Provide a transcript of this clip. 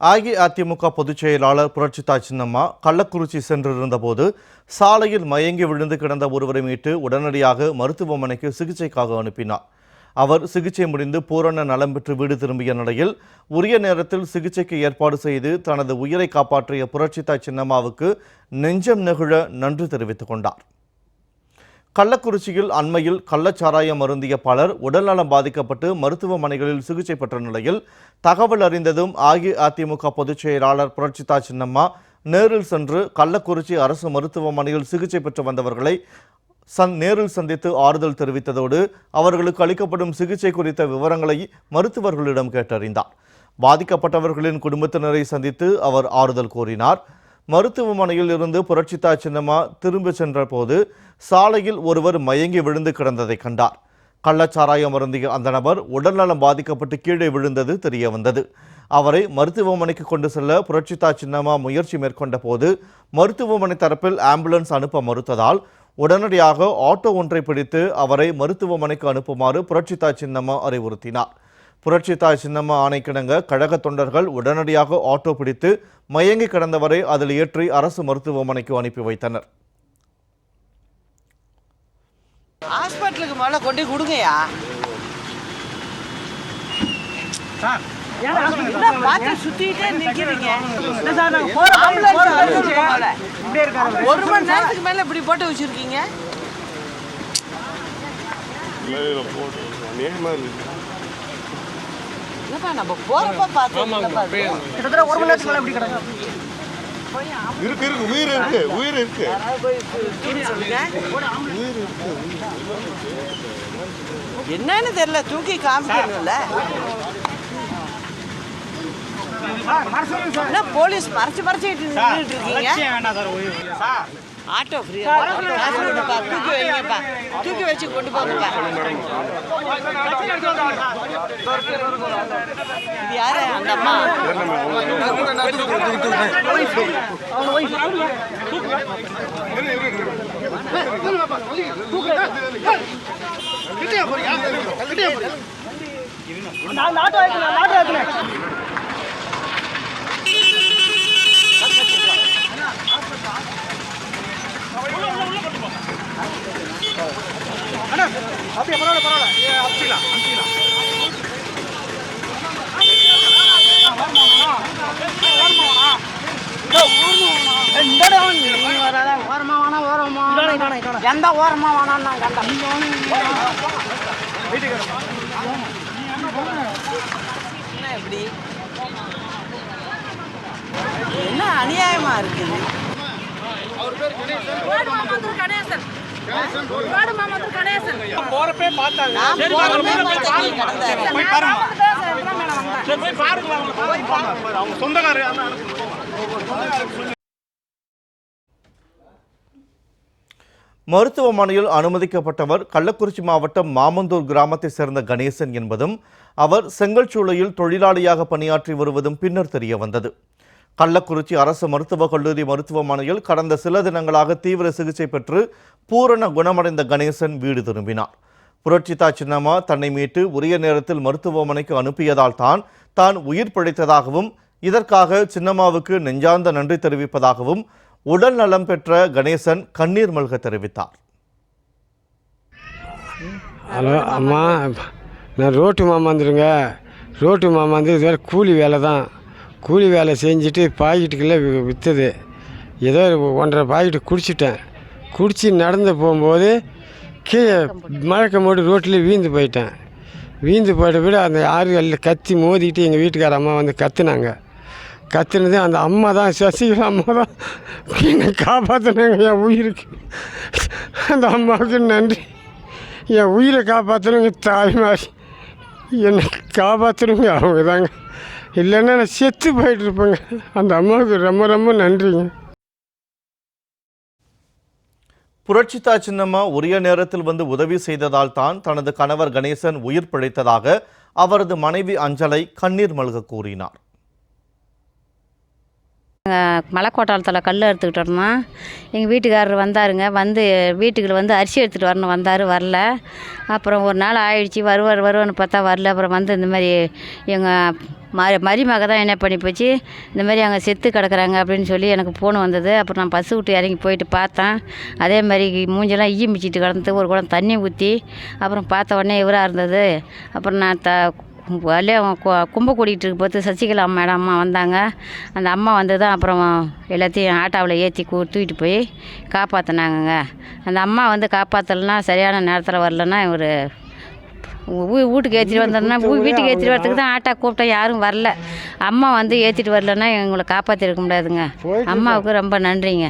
அஇஅதிமுக பொதுச் செயலாளர் புரட்சிதா சின்னம்மா கள்ளக்குறிச்சி சென்றிருந்தபோது சாலையில் மயங்கி விழுந்து கிடந்த ஒருவரை மீட்டு உடனடியாக மருத்துவமனைக்கு சிகிச்சைக்காக அனுப்பினார். அவர் சிகிச்சை முடிந்து பூரண நலம் பெற்று வீடு திரும்பிய நிலையில் உரிய நேரத்தில் சிகிச்சைக்கு ஏற்பாடு செய்து தனது உயிரை காப்பாற்றிய புரட்சிதா சின்னம்மாவுக்கு நெஞ்சம் நெகிழ நன்றி தெரிவித்துக் கொண்டார். கள்ளக்குறிச்சியில் அண்மையில் கள்ளச்சாராயம் அருந்திய பலர் உடல்நலம் பாதிக்கப்பட்டு மருத்துவமனைகளில் சிகிச்சை பெற்ற நிலையில் தகவல் அறிந்ததும் அஇஅதிமுக பொதுச் செயலாளர் புரட்சிதா சின்னம்மா நேரில் சென்று கள்ளக்குறிச்சி அரசு மருத்துவமனையில் சிகிச்சை பெற்று வந்தவர்களை சந் நேரில் சந்தித்து ஆறுதல் தெரிவித்ததோடு அவர்களுக்கு அளிக்கப்படும் சிகிச்சை குறித்த விவரங்களை மருத்துவர்களிடம் கேட்டறிந்தார். பாதிக்கப்பட்டவர்களின் குடும்பத்தினரை சந்தித்து அவர் ஆறுதல் கூறினார். மருத்துவமனையில் இருந்து புரட்சிதா சின்னம்மா திரும்ப சென்ற போது சாலையில் ஒருவர் மயங்கி விழுந்து கிடந்ததை கண்டார். கள்ளச்சாராயம் அருந்திய அந்த நபர் உடல்நலம் பாதிக்கப்பட்டு கீழே விழுந்தது தெரிய வந்தது. அவரை மருத்துவமனைக்கு கொண்டு செல்ல புரட்சிதா சின்னம்மா முயற்சி மேற்கொண்ட போது மருத்துவமனை தரப்பில் ஆம்புலன்ஸ் அனுப்ப மறுத்ததால் உடனடியாக ஆட்டோ ஒன்றை பிடித்து அவரை மருத்துவமனைக்கு அனுப்புமாறு புரட்சிதா சின்னம்மா அறிவுறுத்தினார். புரட்சிதா சின்னம்மா ஆணைக்கிணங்க கழக தொண்டர்கள் உடனடியாக ஆட்டோ பிடித்து மயங்கி கிடந்தவரை அதில் ஏற்றி அரசு மருத்துவமனைக்கு அனுப்பி வைத்தனர். ஹாஸ்பிட்டலுக்கு முதல்ல கொண்டு பார்த்து சுத்திட்டே நிக்கிறீங்க. ஆம்புலன்ஸ் வருது முதல்ல. ஒரு மணி நேரத்துக்கு மேல இப்படி போட்டு வச்சிருக்கீங்க? நம்ம போறப்ப பார்த்து கிட்டத்தட்ட ஒரு மணி நேரத்துக்கு கிடக்கு? இருக்கு இருக்கு உயிர் இருக்கு உயிர் இருக்கு. என்னன்னு தெரியல தூக்கி காமிக்கணும்ல. போலீஸ் மறைச்சு நின்றுட்டு இருக்கீங்க? ஆட்டோ காசு கொடுப்பா தூக்கி வைங்கப்பா தூக்கி வச்சு கொண்டு போங்கப்பா இது யாரு அந்த அம்மா நான் நாட்டு ஆயிடுச்சு அண்ணா அப்படியே பரவாயில்ல பரவாயில்ல. எந்த ஓரமா வேணாம் நான் கண்டேன் என்ன எப்படி என்ன அநியாயமா இருக்குது? போறப்பே பார்த்தாங்க நான் போறப்பே பார்த்தேன் நீ கிடந்தாரு. போய் பாருங்க. சரி போய் பாருங்க. அவங்க சொந்தக்காரர் மருத்துவமனையில் அனுமதிக்கப்பட்டவர் கள்ளக்குறிச்சி மாவட்டம் மாமந்தூர் கிராமத்தைச் சேர்ந்த கணேசன் என்பதும் அவர் செங்கல்சூளையில் தொழிலாளியாக பணியாற்றி வருவதும் பின்னர் தெரிய வந்தது. கள்ளக்குறிச்சி அரசு மருத்துவக் கல்லூரி மருத்துவமனையில் கடந்த சில தினங்களாக தீவிர சிகிச்சை பெற்று பூரண குணமடைந்த கணேசன் வீடு திரும்பினார். புரட்சிதா சின்னம்மா தன்னை மீட்டு உரிய நேரத்தில் மருத்துவமனைக்கு அனுப்பியதால் தான் தான் உயிர் பிழைத்ததாகவும் இதற்காக சின்னம்மாவுக்கு நெஞ்சார்ந்த நன்றி தெரிவிப்பதாகவும் உடல் நலம் பெற்ற கணேசன் கண்ணீர் மல்க தெரிவித்தார். ஹலோ அம்மா நான் ரோட்டு மாமாந்துருங்க. ரோட்டு மாமாந்து இது வேறு கூலி வேலை தான் கூலி வேலை செஞ்சுட்டு பாக்கெட்டுக்குள்ளே விற்றுது ஏதோ ஒன்றரை பாக்கெட்டு குடிச்சிட்டேன். குடித்து நடந்து போகும்போது கீழே மழக்க போட்டு ரோட்டில் வீழ்ந்து போயிட்டேன். வீழ்ந்து போயிட்ட விட அந்த ஆறுகளில் கத்தி மோதிக்கிட்டு எங்கள் வீட்டுக்கார அம்மா வந்து கத்துனாங்க. கத்துனது அந்த அம்மா தான் சசிகலா அம்மா தான் என்னை காப்பாற்றினாங்க என் உயிருக்கு. அந்த அம்மாவுக்கு நன்றி. என் உயிரை காப்பாற்றணுங்க தாய் மாதிரி என்னை காப்பாற்றணுங்க அவங்க தாங்க இல்லைன்னா நான் செத்து போயிட்டு இருப்பேங்க அந்த அம்மாவுக்கு ரொம்ப ரொம்ப நன்றிங்க. புரட்சிதா சின்னம்மா உரிய நேரத்தில் வந்து உதவி செய்ததால் தான் தனது கணவர் கணேசன் உயிர் பிழைத்ததாக அவரது மனைவி அஞ்சலை கண்ணீர் மல்க கூறினார். மலைக்கோட்டாளத்தில் கல் எடுத்துக்கிட்டோம்னா எங்கள் வீட்டுக்காரர் வந்தாருங்க. வந்து வீட்டுக்கு வந்து அரிசி எடுத்துகிட்டு வரணும். வந்தார் வரல. அப்புறம் ஒரு நாள் ஆயிடுச்சு. வருவார் வருவான்னு பார்த்தா வரல. அப்புறம் வந்து இந்த மாதிரி எங்கள் ம மருமக தான் என்ன பண்ணி போச்சு? இந்த மாதிரி அங்கே செத்து கிடக்குறாங்க அப்படின்னு சொல்லி எனக்கு ஃபோன் வந்தது. அப்புறம் நான் பஸ்ஸு விட்டு இறங்கி போயிட்டு பார்த்தேன். அதே மாதிரி மூஞ்செல்லாம் ஈ மிச்சிட்டு கிடந்து ஒரு குடம் தண்ணி ஊற்றி அப்புறம் பார்த்த உடனே இவராக இருந்தது. அப்புறம் நான் த வழியா கும்ப கூட்டிகிட்டு இருக்கு பார்த்து சசிகலா மேடம் அம்மா வந்தாங்க. அந்த அம்மா வந்து தான் அப்புறம் எல்லாத்தையும் ஆட்டோவில் ஏற்றி கூ தூக்கிட்டு போய் காப்பாற்றினாங்கங்க அந்த அம்மா வந்து காப்பாற்றலைன்னா சரியான நேரத்தில் வரலன்னா இவர் வீட்டுக்கு ஏற்றிட்டு வந்தோம்னா வீட்டுக்கு ஏற்றிட்டு வரதுக்கு தான் ஆட்டோ கூப்பிட்டா யாரும் வரல. அம்மா வந்து ஏற்றிட்டு வரலன்னா எங்களை காப்பாற்றிருக்க முடியாதுங்க. அம்மாவுக்கு ரொம்ப நன்றிங்க.